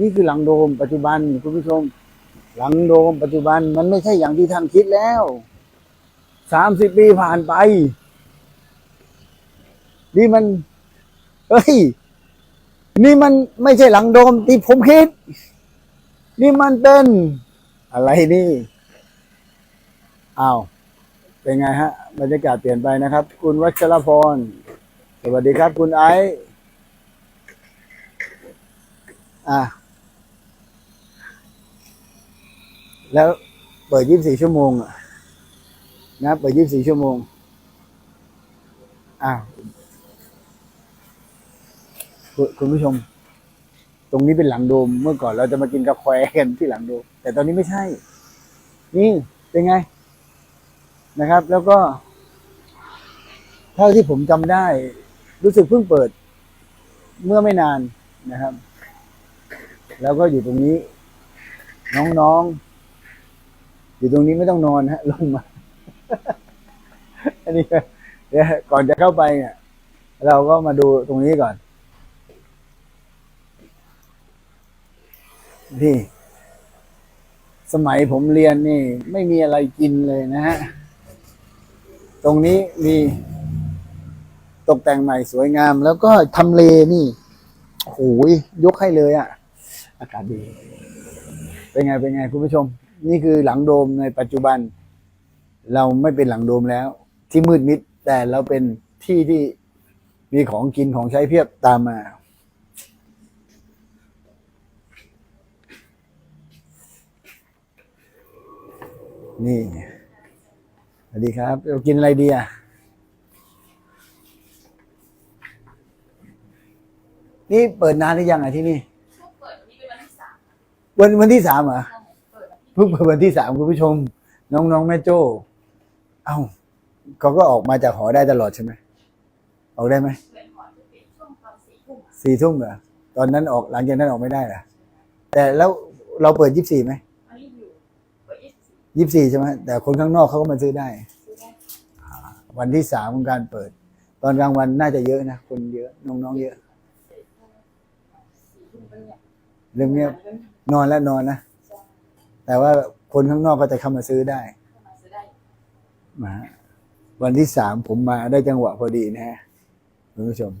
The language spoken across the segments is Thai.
นี่คือหลังโดมปัจจุบันคุณผู้ชม หลังโดมปัจจุบันมันไม่ใช่อย่างที่ท่านคิดแล้วสามสิบปีผ่านไป นี่มันเฮ้ย นี่มันไม่ใช่หลังโดมที่ผมคิด นี่มันเป็นอะไรนี่อ้าวเป็นไงฮะบรรยากาศเปลี่ยนไปนะครับ คุณวัชรพร สวัสดีครับ คุณไอซ์อะ แล้วเปิด24ชั่วโมงอะนะเปิด24ชั่วโมงอะคุณคุณผู้ชม ตรงนี้เป็นหลังโดมเมื่อก่อนเราจะมากินกาแฟกันที่หลังโดม แต่ตอนนี้ไม่ใช่ นี่เป็นไงนะครับ แล้วก็ เท่าที่ผมจำได้ รู้สึกเพิ่งเปิด เมื่อไม่นานนะครับ แล้วก็อยู่ตรงนี้ น้องๆ อยู่ตรงนี้ไม่ต้องนอนฮะลงมา อันนี้ก็เดี๋ยวก่อนจะเข้าไปเนี่ย เราก็มาดูตรงนี้ก่อน นี่ สมัยผมเรียนนี่ ไม่มีอะไรกินเลยนะฮะ ตรงนี้มีตกแต่งใหม่สวยงาม แล้วก็ทำเลนี่โอ้ยยกให้เลยอะ่ะ อากาศดี เป็นไง เป็นไง คุณผู้ชม นี่คือหลังโดมในปัจจุบัน เราไม่เป็นหลังโดมแล้ว ที่มืดมิดแต่เราเป็นที่ที่มีของกินของใช้เพียบตามมานี่สวัสดีครับเรากินอะไรดีอะ นี่เปิดนานหรือยังอะที่นี่ช่วงเปิดวันนี้เป็นวันที่สามวันวันที่สามเหรอ เปิดวันที่เพิ่งเปิดวันที่สามคุณผู้ชม น้องน้องแม่โจ้ เอ้าเขาก็ออกมาจากหอได้ตลอดใช่ไหมออกได้ไหมเปิดหอจะปิดช่วงตอนสี่ทุ่มอะสี่ทุ่มเหรอตอนนั้นออกหลังจากนั้นออกไม่ได้เหรอแต่แล้วเราเปิดยี่สิบสี่ไหมวันนี้อยู่เปิดยี่สิบสี่ยี่สิบสี่ใช่ไหมแต่คนข้างนอกเขาก็มาซื้อได้ซื้อได้ วันที่สามของการเปิด ตอนกลางวันน่าจะเยอะนะคนเยอะน้องๆเยอะสี่ทุ่มก็เนี่ยเรื่องเงียบนอนแล้วนอนนะ แต่ว่าคนข้างนอกก็จะเข้ามาซื้อได้เข้ามาซื้อได้มาวันที่สามผมมาได้จังหวะพอดีนะฮะคุณผู้ชม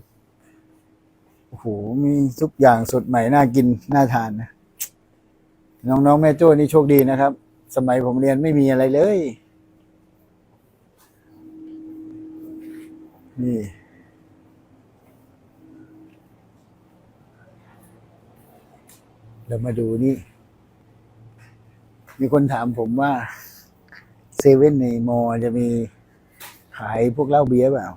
โอ้โหมีทุกอย่างสดใหม่น่ากินน่าทานนะน้องๆแม่โจ้นี่โชคดีนะครับ สมัยผมเรียนไม่มีอะไรเลย นี่เรามาดูนี่ มีคนถามผมว่าเซเว่นในมอจะมีขายพวกเหล้าเบียร์เปล่า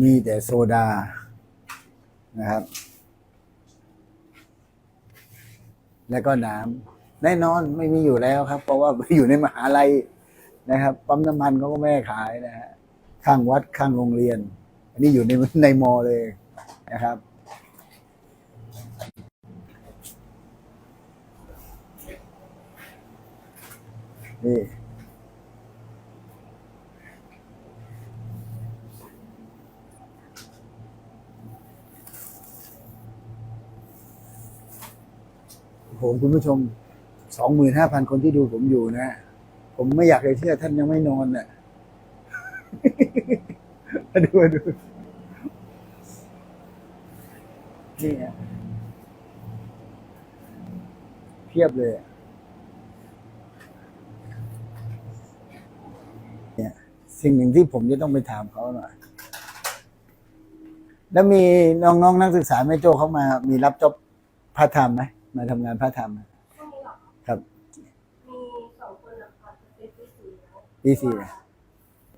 มีแต่โซดา นะครับ แล้วก็น้ำแน่นอนไม่มีอยู่แล้วครับ เพราะว่าอยู่ในมหาลัย นะครับปั๊มน้ำมันเขาก็ไม่ขายนะฮะข้างวัดข้างโรงเรียน อันนี้อยู่ในในมอเลยนะครับ นี่ผมคุณผู้ชมสองหมื่นห้าพันคนที่ดูผมอยู่นะ ผมไม่อยากเลยเชื่อท่านยังไม่นอนน่ะมาดูมาดูนี่ฮะเพียบเลยอะเนี่ยสิ่งหนึ่งที่ผมจะต้องไปถามเขาหน่อยแล้วมีน้องๆนนักศึกษาแม่โจ้เขามา มีรับจ็อบพาร์ทไทม์ไหมมาทำงานพาร์ทไทม์ไหมช่วงนี้เหรอครับ มีสองคนนะคะเป็นปีสี่ แล้วปีสี่อะ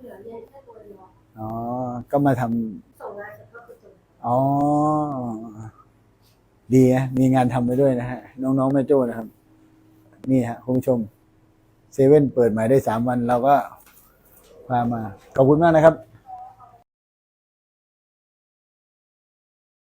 เหลือเรียนแค่ตัวเดียวอ๋อ ก็มาทำส่งงานแล้วก็ไปจนอ๋อ ดีนะมีงานทำไปด้วยนะฮะ น้องๆแม่โจ้นะครับ นี่ฮะคุณผู้ชมเซเว่นเปิดใหม่ได้สามวันเราก็พามา ขอบคุณมากนะครับ